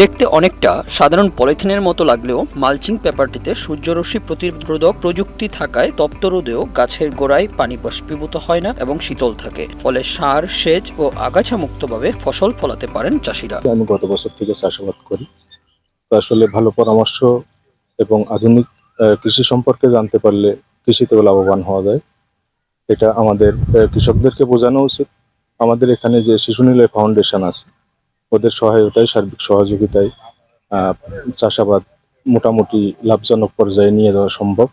দেখতে অনেকটা সাধারণ পলিথিনের মতো লাগলেও মালচিং পেপারটিতে সূর্যরশ্মি প্রতিরোধক প্রযুক্তি থাকায় তপ্ত রোদেও গাছের গোড়ায় পানি বাষ্পীভূত হয় না এবং শীতল থাকে। ফলে সার, সেচ ও আগাছা মুক্তভাবে ফসল ফলাতে পারেন চাষিরা। আমি গত বছর থেকে চাষাবাদ করি। আসলে ভালো পরামর্শ এবং আধুনিক কৃষি সম্পর্কে জানতে পারলে কৃষিতেও লাভবান হওয়া যায়। এটা আমাদের কৃষকদেরকে বোঝানো উচিত। আমাদের এখানে যে শিশু নিলয় ফাউন্ডেশন আছে ওদের সহায়তায়, সার্বিক সহযোগিতায় চাষাবাদ মোটামুটি লাভজনক পর্যায়ে নিয়ে যাওয়া সম্ভব।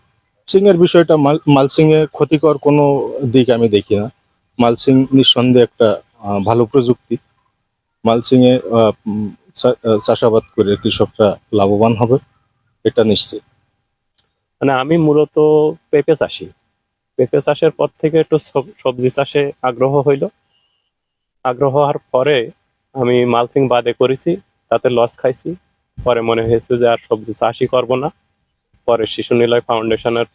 এর বিষয়টা মালচিং এ ক্ষতিকর কোনো দিক আমি দেখি না। মালচিং নিঃসন্দেহে একটা ভালো প্রযুক্তি। মালচিং এ চাষাবাদ করে কৃষকরা লাভবান হবে, এটা নিশ্চিত। মানে আমি মূলত পেঁপে চাষি। পেঁপে চাষের পর থেকে একটু সবজি চাষে আগ্রহ হইল। আগ্রহ হওয়ার পরে আমি মালচিং বাদে করেছি, তাতে লস খাইছি। পরে মনে হয়েছে যে আর সবজি চাষই করব না। পরে শিশু নিলয় ফাউন্ডেশনের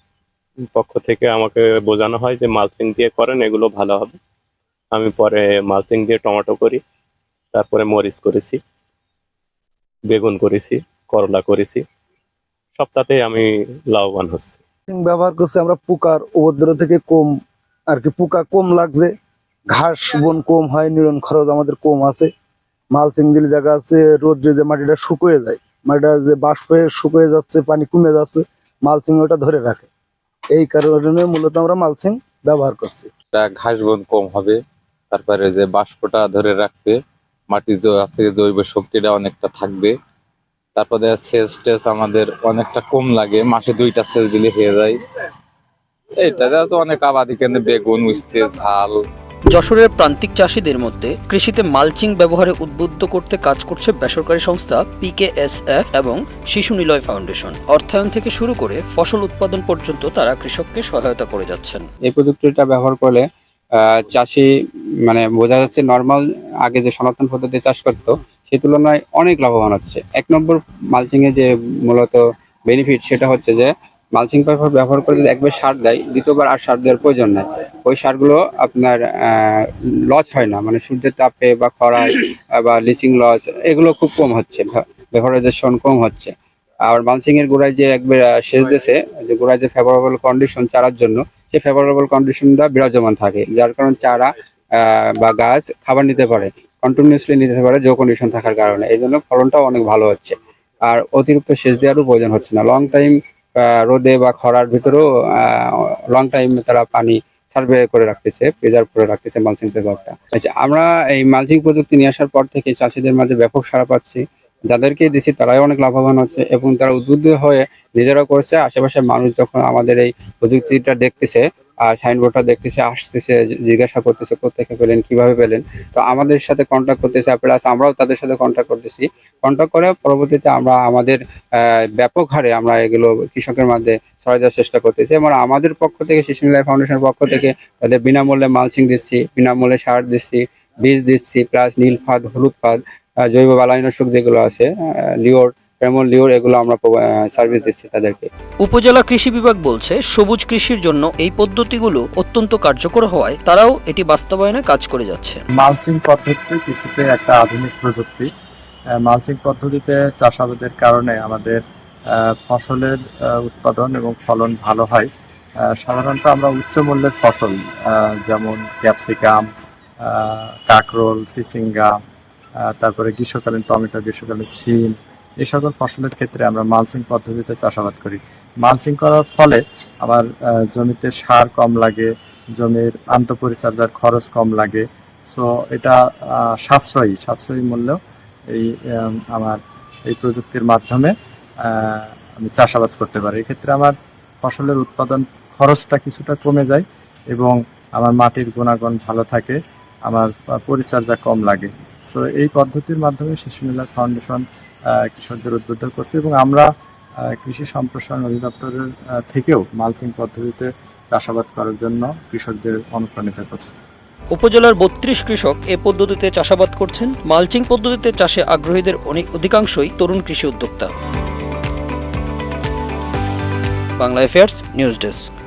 পক্ষ থেকে আমাকে বোঝানো হয় যে মালচিং দিয়ে করেন, এগুলো ভালো হবে। আমি পরে মালচিং দিয়ে টমেটো করি, তারপরে মরিচ করেছি, বেগুন করেছি, করলা করেছি। সপ্তাহতেই আমি লাভবান হচ্ছি। ব্যবহার করছি আমরা পোকার উপদ্রব থেকে কম, আর কি পোকা কম লাগছে, ঘাস বন কম হয়, নিরন খরচ আমাদের কম আছে। মালচিং দিলে দেখা যাচ্ছে, রোদ্রে যে মাটিটা শুকিয়ে যায়, মাটিটা যে বাষ্প শুকিয়ে যাচ্ছে, পানি কমে যাচ্ছে মালচিং ওটা ধরে রাখে। এই কারণে মূলত আমরা মালচিং ব্যবহার করছি। ঘাস বন কম হবে, তারপরে যে বাষ্পটা ধরে রাখবে মাটি আছে জৈব শক্তিটা অনেকটা থাকবে, তারপরে সেচ টেচ আমাদের অনেকটা কম লাগে, মাসে দুইটা সেচ দিলে হয়ে যায়। এইটা তো অনেক আবাদি কেন্দ্রে, বেগুন উস্তে ঝাল যশোরের প্রান্তিক চাষিদের মধ্যে কৃষিতে মালচিং ব্যবহারে উদ্বুদ্ধ করতে কাজ করছে বেসরকারি সংস্থা পিকেএসএফ এবং শিশু নিলয় ফাউন্ডেশন। অর্থায়ন থেকে শুরু করে ফসল উৎপাদন পর্যন্ত তারা কৃষককে সহায়তা করে যাচ্ছেন। এই প্রযুক্তিটা ব্যবহার করলে চাষি মানে বোঝা যাচ্ছে নর্মাল আগে যে সনাতন পদ্ধতি চাষ করতো, সে তুলনায় অনেক লাভবান হচ্ছে। এক নম্বর মালচিংয়ে যে মূলত বেনিফিট সেটা হচ্ছে যে মালচিং পেপার ব্যবহার করে যদি একবার সার দেয়, দ্বিতীয়বার আর সার দেওয়ার প্রয়োজন নাই। ওই সারগুলো আপনার লস হয় না। মানে সূর্যের তাপে বা খরায় বা লিচিং লস এগুলো খুব কম হচ্ছে। ভেপারাইজেশন কম হচ্ছে। আর মালচিং এর গোড়ায় যে একবার শেষ দেশে যে গোড়ায় যে ফেভারেবল কন্ডিশন চারার জন্য, সে ফেভারেবল কন্ডিশনটা বিরাজমান থাকে। যার কারণে চারা বা গাছ খাবার নিতে পারে কন্টিনিউসলি নিতে পারে জো কন্ডিশন থাকার কারণে। এই জন্য ফলনটাও অনেক ভালো হচ্ছে। আর অতিরিক্ত সেচ দেওয়ারও প্রয়োজন হচ্ছে না। লং টাইম রোদে বা খরার ভিতরেও লং টাইম তারা পানি সার্ভে করে রাখতেছে প্রেজার করে রাখতেছে মালচিং পেপারটা আচ্ছা আমরা এই মালচিং প্রযুক্তি নিয়ে আসার পর থেকে চাষিদের মাঝে ব্যাপক সাড়া পাচ্ছি। যাদেরকে দিচ্ছি তারাই অনেক লাভবান হচ্ছে এবং তারা উদ্বুদ্ধ হয়ে নিজেরা করছে। আশেপাশের মানুষ যখন আমাদের এই প্রযুক্তিটা দেখতেছে সাইনবোর্ডটা দেখতেছে, আসতেছে জিজ্ঞাসা করতেছে কোথেকে পেলেন, কীভাবে পেলেন? তো আমাদের সাথে কন্ট্যাক্ট করতেছে প্লাস আমরাও তাদের সাথে কন্ট্যাক্ট করতেছি। কন্ট্যাক্ট করে পরবর্তীতে আমরা আমাদের ব্যাপক হারে আমরা এগুলো কৃষকের মাঝে ছড়াই দেওয়ার চেষ্টা করতেছি এবং আমাদের পক্ষ থেকে শিশু নিলয় ফাউন্ডেশনের পক্ষ থেকে তাদের বিনামূল্যে মালচিং দিচ্ছি, বিনামূল্যে সার দিচ্ছি, বীজ দিচ্ছি প্লাস নীল ফাঁদ হলুদ ফাঁদ জৈব বালাইনাশক যেগুলো আছে লিওর প্রেমল লিওর এগুলো আমরা সার্ভিস দিচ্ছি তাদেরকে। উপজেলা কৃষি বিভাগ বলছে সবুজ কৃষির জন্য এই পদ্ধতিগুলো অত্যন্ত কার্যকর হওয়ায় তারাও এটি বাস্তবায়নে কাজ করে যাচ্ছে। মালচিং পদ্ধতি কৃষিতে একটা আধুনিক প্রযুক্তি। মালচিং পদ্ধতিতে চাষাবাদের কারণে আমাদের ফসলের উৎপাদন এবং ফলন ভালো হয়। সাধারণত আমরা উচ্চ মূল্যের ফসল যেমন ক্যাপসিকাম কাকরোল চিচিঙ্গা তারপরে গ্রীষ্মকালীন টমেটো গ্রীষ্মকালীন সিম এই সকল ফসলের ক্ষেত্রে আমরা মালচিং পদ্ধতিতে চাষাবাদ করি। মালচিং করার ফলে আমার জমিতে সার কম লাগে, জমির আন্তঃপরিচর্যার খরচ কম লাগে। সো এটা সাশ্রয়ী সাশ্রয়ী মূল্য এই আমার এই প্রযুক্তির মাধ্যমে আমি চাষাবাদ করতে পারি। এক্ষেত্রে আমার ফসলের উৎপাদন খরচটা কিছুটা কমে যায় এবং আমার মাটির গুণাগুণ ভালো থাকে, আমার পরিচর্যা কম লাগে। সো এই পদ্ধতির মাধ্যমে শিশু মেলা ফাউন্ডেশন কৃষকদের উদ্বুদ্ধ করছে এবং আমরা কৃষি সম্প্রসারণ অধিদপ্তরের থেকেও মালচিং পদ্ধতিতে চাষাবাদ করার জন্য কৃষকদের অনুপ্রাণিত করছে। উপজেলার বত্রিশ কৃষক এ পদ্ধতিতে চাষাবাদ করছেন। মালচিং পদ্ধতিতে চাষে আগ্রহীদের অনেক অধিকাংশই তরুণ কৃষি উদ্যোক্তা। Bangla affairs news desk.